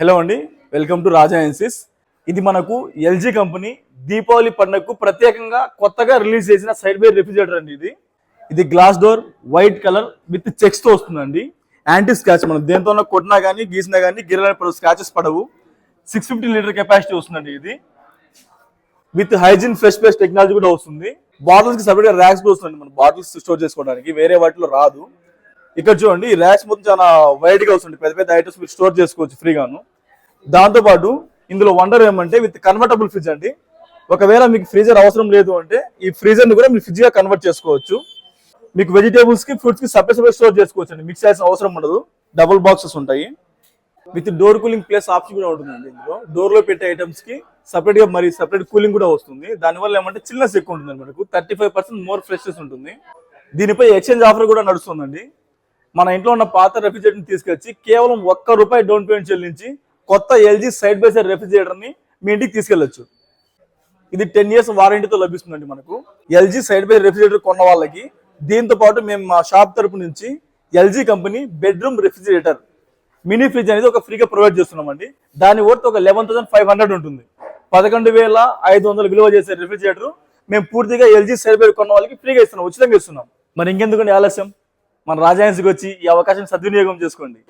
Hello అండి welcome to రాజా ఎన్సిస్. ఇది మనకు ఎల్జీ కంపెనీ దీపావళి పండుగకు ప్రత్యేకంగా కొత్తగా రిలీజ్ చేసిన సైడ్ బై రెఫ్రిజరేటర్ అండి ఇది. ఇది glass door white colour with చెక్స్తో వస్తుందండి. యాంటీ స్క్రాచ్ మనం దేంతో కొట్టినా కానీ గీసినా కానీ గిరల పడవు స్క్రాచెస్ పడవు. సిక్స్ ఫిఫ్టీ లీటర్ కెపాసిటీ వస్తుందండి ఇది. With hygiene fresh fresh technology కూడా వస్తుంది. బాటిల్స్కి సపరేట్ ర్యాక్స్ కూడా వస్తుంది మన బాటిల్స్ స్టోర్ చేసుకోవడానికి. వేరే వాటిలో రాదు. ఇక్కడ చూడండి ఈ ర్యాక్స్ మొత్తం చాలా వైడ్గా వస్తుంది. పెద్ద పెద్ద ఐటమ్స్ మీరు స్టోర్ చేసుకోవచ్చు ఫ్రీగాను. దాంతోపాటు ఇందులో వండర్ ఏమంటే విత్ కన్వర్టబుల్ ఫ్రిడ్జ్ అండి. ఒకవేళ మీకు ఫ్రీజర్ అవసరం లేదు అంటే ఈ ఫ్రీజర్ని కూడా మీరు ఫ్రిడ్జ్గా కన్వర్ట్ చేసుకోవచ్చు. మీకు వెజిటేబుల్స్కి ఫ్రూట్స్కి సపరేట్ సపరేట్ స్టోర్ చేసుకోవచ్చు అండి. మిక్స్ చేయాల్సిన అవసరం ఉండదు. డబుల్ బాక్సెస్ ఉంటాయి. With door cooling place option కూడా ఉంటుందండి ఇందులో. డోర్లో పెట్టే ఐటమ్స్కి సపరేట్గా మరి సపరేట్ కూలింగ్ కూడా వస్తుంది. దానివల్ల ఏమంటే చిల్నెస్ ఎక్కువ ఉంటుంది మనకు. Thirty five percent more freshness ఉంటుంది. దీనిపై ఎక్స్చేంజ్ ఆఫర్ కూడా నడుస్తుందండి. మన ఇంట్లో ఉన్న పాత రెఫ్రిజిరేటర్ని తీసుకొచ్చి కేవలం ఒక్క రూపాయి డౌన్ పేమెంట్ చెల్లించి కొత్త ఎల్జీ సైడ్ బై సైడ్ రెఫ్రిజిరేటర్ని మీ ఇంటికి తీసుకెళ్ళొచ్చు ఇది టెన్ ఇయర్స్ వారంటీతో లభిస్తుందండి మనకు. ఎల్జీ సైడ్ బై రెఫ్రిజిరేటర్ కొన్న వాళ్ళకి దీంతో పాటు మేము మా షాప్ తరపు నుంచి LG company bedroom refrigerator mini fridge అనేది ఒక ఫ్రీగా ప్రొవైడ్ చేస్తున్నామండి. దాని వర్త్ ఒక లెవెన్ థౌసండ్ ఫైవ్ హండ్రెడ్ ఉంటుంది. పదకొండు వేల ఐదు వందలు విలువ చేసే రెఫ్రిజిరేటర్ మేము పూర్తిగా ఎల్జీ సైడ్ బై కొన్న వాళ్ళకి ఫ్రీగా ఇస్తున్నాం ఉచితంగా ఇస్తున్నాం. మరి ఇంకెందుకండి ఆలస్యం? మన రాజాయన్స్కి వచ్చి ఈ అవకాశం సద్వినియోగం చేసుకోండి.